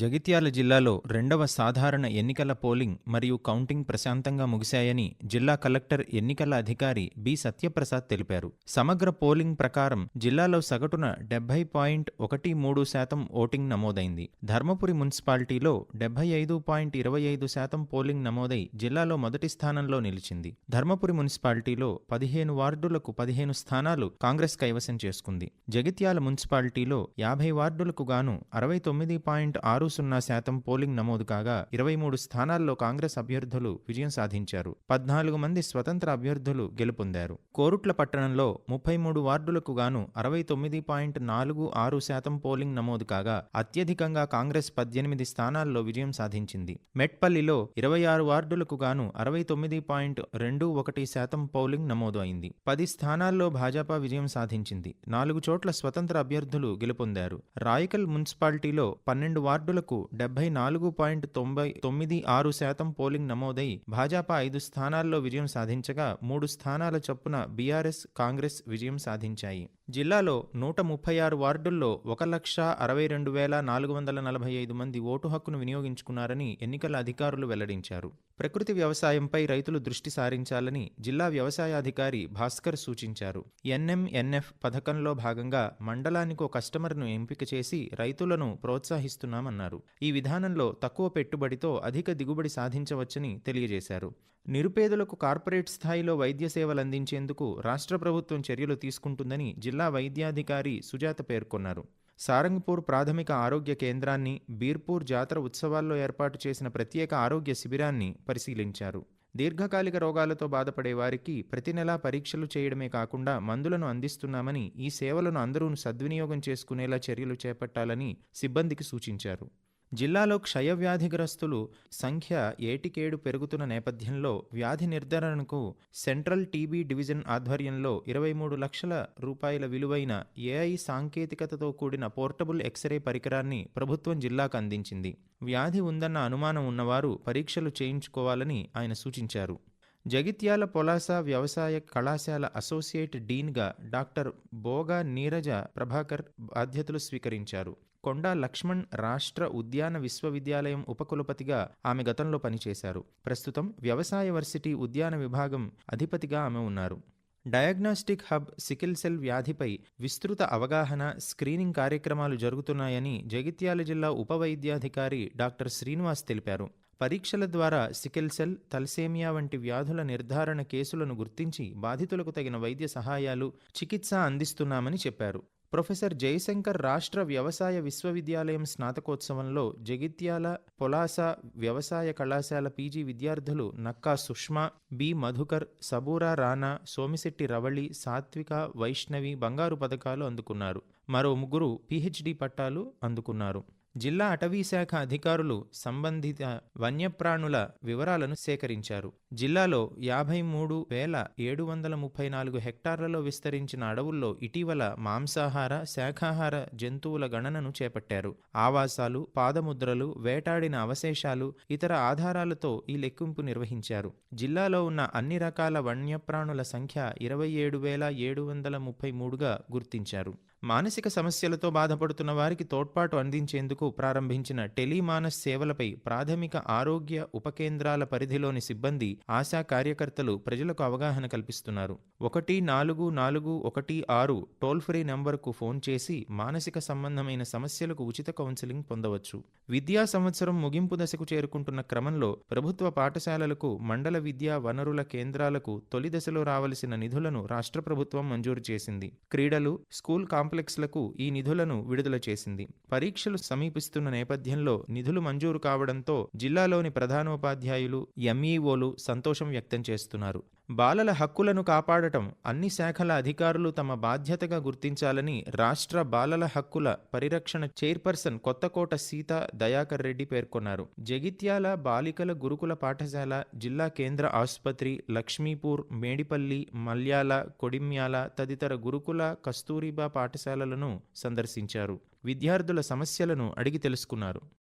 జగిత్యాల జిల్లాలో రెండవ సాధారణ ఎన్నికల పోలింగ్ మరియు కౌంటింగ్ ప్రశాంతంగా ముగిశాయని జిల్లా కలెక్టర్ ఎన్నికల అధికారి బి. సత్యప్రసాద్ తెలిపారు. సమగ్ర పోలింగ్ ప్రకారం జిల్లాలో సగటున డెబ్బై పాయింట్ ఒకటి మూడు శాతం ఓటింగ్ నమోదైంది. ధర్మపురి మున్సిపాలిటీలో డెబ్బై ఐదు పాయింట్ ఇరవై ఐదు శాతం పోలింగ్ నమోదై జిల్లాలో మొదటి స్థానంలో నిలిచింది. ధర్మపురి మున్సిపాలిటీలో పదిహేను వార్డులకు పదిహేను స్థానాలు కాంగ్రెస్ కైవసం చేసుకుంది. జగిత్యాల మున్సిపాలిటీలో యాభై వార్డులకు గాను అరవై తొమ్మిది పాయింట్ ఆరు సున్నా శాతం పోలింగ్ నమోదు కాగా ఇరవై మూడు స్థానాల్లో కాంగ్రెస్ అభ్యర్థులు విజయం సాధించారు. పద్నాలుగు మంది స్వతంత్ర అభ్యర్థులు గెలుపొందారు. కోరుట్ల పట్టణంలో ముప్పై మూడు వార్డులకు గాను అరవై తొమ్మిది పాయింట్ నాలుగు ఆరు శాతం పోలింగ్ నమోదు కాగా అత్యధికంగా కాంగ్రెస్ పద్దెనిమిది స్థానాల్లో విజయం సాధించింది. మెట్పల్లిలో ఇరవై ఆరు వార్డులకు గాను అరవై తొమ్మిది పాయింట్ రెండు ఒకటి శాతం పోలింగ్ నమోదు అయింది. పది స్థానాల్లో భాజపా విజయం సాధించింది. నాలుగు చోట్ల స్వతంత్ర అభ్యర్థులు గెలుపొందారు. రాయకల్ మున్సిపాలిటీలో పన్నెండు వార్డులకు డెబ్బై నాలుగు పాయింట్ తొంభై తొమ్మిది ఆరు శాతం పోలింగ్ నమోదై భాజపా ఐదు స్థానాల్లో విజయం సాధించగా మూడు స్థానాల చొప్పున బీఆర్ఎస్ కాంగ్రెస్ విజయం సాధించాయి. జిల్లాలో నూట ముప్పై ఆరు వార్డుల్లో ఒక లక్ష అరవై రెండు వేల నాలుగు వందల నలభై ఐదు మంది ఓటు హక్కును వినియోగించుకున్నారని ఎన్నికల అధికారులు వెల్లడించారు. ప్రకృతి వ్యవసాయంపై రైతులు దృష్టి సారించాలని జిల్లా వ్యవసాయాధికారి భాస్కర్ సూచించారు. ఎన్ఎంఎన్ఎఫ్ పథకంలో భాగంగా మండలానికి ఒక కస్టమర్ను ఎంపిక చేసి రైతులను ప్రోత్సహిస్తున్నామన్నారు. ఈ విధానంలో తక్కువ పెట్టుబడితో అధిక దిగుబడి సాధించవచ్చని తెలియజేశారు. నిరుపేదలకు కార్పొరేట్ స్థాయిలో వైద్య సేవలు అందించేందుకు రాష్ట్ర ప్రభుత్వం చర్యలు తీసుకుంటుందని జిల్లా వైద్యాధికారి సుజాత పేర్కొన్నారు. సారంగపూర్ ప్రాథమిక ఆరోగ్య కేంద్రాన్ని బీర్పూర్ జాతర ఉత్సవాల్లో ఏర్పాటు చేసిన ప్రత్యేక ఆరోగ్య శిబిరాన్ని పరిశీలించారు. దీర్ఘకాలిక రోగాలతో బాధపడే వారికి ప్రతి నెలా పరీక్షలు చేయడమే కాకుండా మందులను అందిస్తున్నామని ఈ సేవలను అందరూ సద్వినియోగం చేసుకునేలా చర్యలు చేపట్టాలని సిబ్బందికి సూచించారు. జిల్లాలో క్షయవ్యాధిగ్రస్తులు సంఖ్య ఏటికేడు పెరుగుతున్న నేపథ్యంలో వ్యాధి నిర్ధారణకు సెంట్రల్ టీబీ డివిజన్ ఆధ్వర్యంలో ఇరవై మూడు లక్షల రూపాయల విలువైన ఏఐ సాంకేతికతతో కూడిన పోర్టబుల్ ఎక్స్రే పరికరాన్ని ప్రభుత్వం జిల్లాకు అందించింది. వ్యాధి ఉందన్న అనుమానం ఉన్నవారు పరీక్షలు చేయించుకోవాలని ఆయన సూచించారు. జగిత్యాల పొలాస వ్యవసాయ కళాశాల అసోసియేట్ డీన్గా డాక్టర్ బోగా నీరజ ప్రభాకర్ బాధ్యతలు స్వీకరించారు. కొండా లక్ష్మణ్ రాష్ట్ర ఉద్యాన విశ్వవిద్యాలయం ఉపకులపతిగా ఆమె గతంలో పనిచేశారు. ప్రస్తుతం వ్యవసాయ వర్సిటీ ఉద్యాన విభాగం అధిపతిగా ఆమె ఉన్నారు. డయాగ్నాస్టిక్ హబ్ సికిల్ సెల్ వ్యాధిపై విస్తృత అవగాహన స్క్రీనింగ్ కార్యక్రమాలు జరుగుతున్నాయని జగిత్యాల జిల్లా ఉప వైద్యాధికారి డాక్టర్ శ్రీనివాస్ తెలిపారు. పరీక్షల ద్వారా సికిల్ సెల్ తలసేమియా వంటి వ్యాధుల నిర్ధారణ కేసులను గుర్తించి బాధితులకు తగిన వైద్య సహాయాలు చికిత్స అందిస్తున్నామని చెప్పారు. ప్రొఫెసర్ జయశంకర్ రాష్ట్ర వ్యవసాయ విశ్వవిద్యాలయం స్నాతకోత్సవంలో జగిత్యాల పొలాస వ్యవసాయ కళాశాల పీజీ విద్యార్థులు నక్కా సుష్మా బి మధుకర్ సబూరా రాణా సోమిశెట్టి రవళి సాత్విక వైష్ణవి బంగారు పథకాలు అందుకున్నారు. మరో ముగ్గురు పీహెచ్డీ పట్టాలు అందుకున్నారు. జిల్లా అటవీశాఖ అధికారులు సంబంధిత వన్యప్రాణుల వివరాలను సేకరించారు. జిల్లాలో యాభై మూడు వేల ఏడు వందల ముప్పై నాలుగు హెక్టార్లలో విస్తరించిన అడవుల్లో ఇటీవల మాంసాహార శాఖాహార జంతువుల గణనను చేపట్టారు. ఆవాసాలు పాదముద్రలు వేటాడిన అవశేషాలు ఇతర ఆధారాలతో ఈ లెక్కింపు నిర్వహించారు. జిల్లాలో ఉన్న అన్ని రకాల వన్యప్రాణుల సంఖ్య ఇరవై ఏడు వేల ఏడు వందల ముప్పై మూడుగా గుర్తించారు. మానసిక సమస్యలతో బాధపడుతున్న వారికి తోడ్పాటు అందించేందుకు ప్రారంభించిన టెలిమానస్ సేవలపై ప్రాథమిక ఆరోగ్య ఉపకేంద్రాల పరిధిలోని సిబ్బంది ఆశా కార్యకర్తలు ప్రజలకు అవగాహన కల్పిస్తున్నారు. ఒకటి నాలుగు నాలుగు ఒకటి ఆరు టోల్ ఫ్రీ నెంబర్కు ఫోన్ చేసి మానసిక సంబంధమైన సమస్యలకు ఉచిత కౌన్సిలింగ్ పొందవచ్చు. విద్యా సంవత్సరం ముగింపు దశకు చేరుకుంటున్న క్రమంలో ప్రభుత్వ పాఠశాలలకు మండల విద్యా వనరుల కేంద్రాలకు తొలి దశలో రావలసిన నిధులను రాష్ట్ర ప్రభుత్వం మంజూరు చేసింది. క్రీడలు స్కూల్ కాంప్లెక్స్లకు ఈ నిధులను విడుదల చేసింది. పరీక్షలు సమీపిస్తున్న నేపథ్యంలో నిధులు మంజూరు కావడంతో జిల్లాలోని ప్రధానోపాధ్యాయులు ఎంఈఓలు సంతోషం వ్యక్తం చేస్తున్నారు. బాలల హక్కులను కాపాడటం అన్ని శాఖల అధికారులు తమ బాధ్యతగా గుర్తించాలని రాష్ట్ర బాలల హక్కుల పరిరక్షణ చైర్పర్సన్ కొత్తకోట సీత దయాకర్ రెడ్డి పేర్కొన్నారు. జగిత్యాల బాలికల గురుకుల పాఠశాల జిల్లా కేంద్ర ఆసుపత్రి లక్ష్మీపూర్ మేడిపల్లి మల్యాల కొడిమ్యాల తదితర గురుకుల కస్తూరిబా పాఠశాలలను సందర్శించారు. విద్యార్థుల సమస్యలను అడిగి తెలుసుకున్నారు.